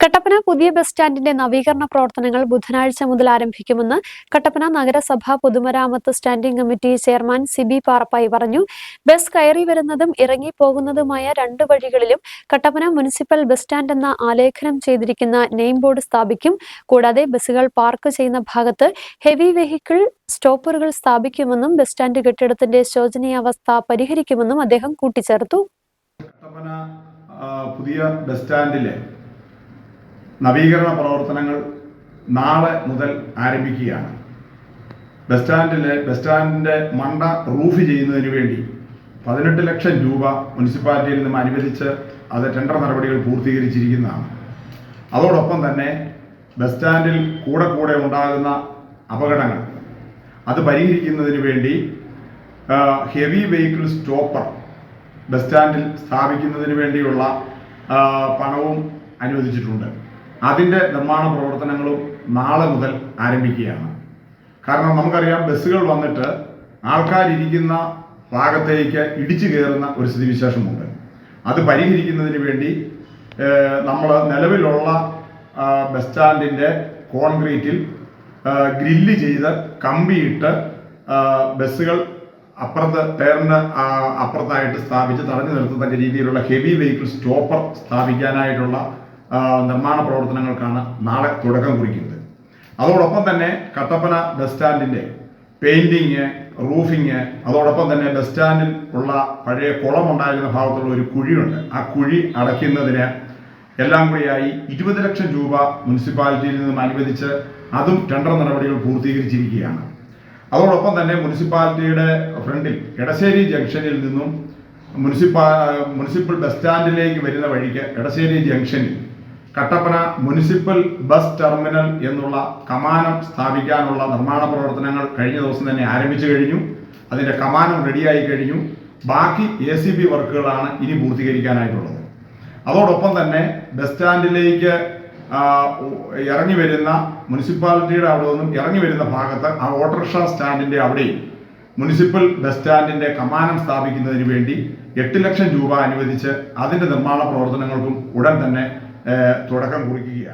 കട്ടപ്പന പുതിയ ബസ് സ്റ്റാൻഡിന്റെ നവീകരണ പ്രവർത്തനങ്ങൾ ബുധനാഴ്ച മുതൽ ആരംഭിക്കുമെന്ന് കട്ടപ്പന നഗരസഭാ പൊതുമരാമത്ത് standing committee chairman Siby Parappayi പറഞ്ഞു. ബസ് കയറി വരുന്നതും ഇറങ്ങിപ്പോകുന്നതുമായ രണ്ട് വഴികളിലും കട്ടപ്പന മുനിസിപ്പൽ ബസ് സ്റ്റാൻഡ് എന്ന ആലേഖനം ചെയ്തിരിക്കുന്ന നെയിം ബോർഡ് സ്ഥാപിക്കും. കൂടാതെ ബസ്സുകൾ പാർക്ക് ചെയ്യുന്ന ഭാഗത്ത് ഹെവി വെഹിക്കിൾ സ്റ്റോപ്പറുകൾ സ്ഥാപിക്കുമെന്നും ബസ് സ്റ്റാൻഡ് കെട്ടിടത്തിന്റെ ശോചനീയാവസ്ഥ പരിഹരിക്കുമെന്നും അദ്ദേഹം കൂട്ടിച്ചേർത്തു. പുതിയ ബസ് സ്റ്റാൻഡിലെ നവീകരണ പ്രവർത്തനങ്ങൾ നാളെ മുതൽ ആരംഭിക്കുകയാണ്. ബസ് സ്റ്റാൻഡിലെ ബസ് സ്റ്റാൻഡിന്റെ മണ്ട റൂഫ് ചെയ്യുന്നതിന് വേണ്ടി പതിനെട്ട് ലക്ഷം രൂപ മുനിസിപ്പാലിറ്റിയിൽ നിന്നും അനുവദിച്ച് അത് ടെൻഡർ നടപടികൾ പൂർത്തീകരിച്ചിരിക്കുന്നതാണ്. അതോടൊപ്പം തന്നെ ബസ് സ്റ്റാൻഡിൽ കൂടെ കൂടെ ഉണ്ടാകുന്ന അപകടങ്ങൾ. അത് പരിഹരിക്കുന്നതിന് വേണ്ടി ഹെവി വെഹിക്കിൾ സ്റ്റോപ്പർ ബസ് സ്റ്റാൻഡിൽ സ്ഥാപിക്കുന്നതിന് വേണ്ടിയുള്ള പണവും അനുവദിച്ചിട്ടുണ്ട്. അതിന്റെ നിർമ്മാണ പ്രവർത്തനങ്ങളും നാളെ മുതൽ ആരംഭിക്കുകയാണ്. കാരണം നമുക്കറിയാം ബസ്സുകൾ വന്നിട്ട് ആൾക്കാരിരിക്കുന്ന ഭാഗത്തേക്ക് ഇടിച്ചു കയറുന്ന ഒരു സ്ഥിതിവിശേഷമുണ്ട്. അത് പരിഹരിക്കുന്നതിന് വേണ്ടി നമ്മൾ നിലവിലുള്ള ബസ് സ്റ്റാൻഡിന്റെ കോൺക്രീറ്റിൽ ഗ്രില്ല് ചെയ്ത് കമ്പിയിട്ട് ബസ്സുകൾ അപ്പുറത്ത് ടയറിന് ആ, അപ്പുറത്തായിട്ട് സ്ഥാപിച്ച് തടഞ്ഞു നിർത്തത്തക്ക രീതിയിലുള്ള ഹെവി വെഹിക്കിൾ സ്റ്റോപ്പർ സ്ഥാപിക്കാനായിട്ടുള്ള നിർമ്മാണ പ്രവർത്തനങ്ങൾക്കാണ് നാളെ തുടക്കം കുറിക്കുന്നത്. അതോടൊപ്പം തന്നെ കട്ടപ്പന ബസ് സ്റ്റാൻഡിന്റെ പെയിന്റിങ് റൂഫിങ് അതോടൊപ്പം തന്നെ ബസ് സ്റ്റാൻഡിൽ ഉള്ള പഴയ കുളം ഉണ്ടായിരുന്ന ഭാഗത്തുള്ള ഒരു കുഴിയുണ്ട്. ആ കുഴി അടയ്ക്കുന്നതിന് എല്ലാം കൂടിയായി ഇരുപത് ലക്ഷം രൂപ മുനിസിപ്പാലിറ്റിയിൽ നിന്നും അനുവദിച്ച് അതും ടെൻഡർ നടപടികൾ പൂർത്തീകരിച്ചിരിക്കുകയാണ്. അതോടൊപ്പം തന്നെ മുനിസിപ്പാലിറ്റിയുടെ ഫ്രണ്ടിൽ എടശ്ശേരി ജംഗ്ഷനിൽ നിന്നും മുനിസിപ്പാ മുനിസിപ്പൽ ബസ് സ്റ്റാൻഡിലേക്ക് വരുന്ന വഴിക്ക് എടശ്ശേരി ജംഗ്ഷനിൽ കട്ടപ്പന മുനിസിപ്പൽ ബസ് ടെർമിനൽ എന്നുള്ള കമാനം സ്ഥാപിക്കാനുള്ള നിർമ്മാണ പ്രവർത്തനങ്ങൾ കഴിഞ്ഞ ദിവസം തന്നെ ആരംഭിച്ചു കഴിഞ്ഞു. അതിന്റെ കമാനം റെഡിയായി കഴിഞ്ഞു. ബാക്കി എ സി ബി വർക്കുകളാണ് ഇനി പൂർത്തീകരിക്കാനായിട്ടുള്ളത്. അതോടൊപ്പം തന്നെ ബസ് സ്റ്റാൻഡിലേക്ക് ഇറങ്ങി വരുന്ന മുനിസിപ്പാലിറ്റിയുടെ അവിടെ നിന്നും ഇറങ്ങി വരുന്ന ഭാഗത്ത് ആ ഓട്ടോറിക്ഷ സ്റ്റാൻഡിന്റെ അവിടെയും മുനിസിപ്പൽ ബസ് സ്റ്റാൻഡിന്റെ കമാനം സ്ഥാപിക്കുന്നതിന് വേണ്ടി എട്ട് ലക്ഷം രൂപ അനുവദിച്ച് അതിന്റെ നിർമ്മാണ പ്രവർത്തനങ്ങൾക്കും ഉടൻ തന്നെ തുടക്കം കുറിക്കുകയാണ്.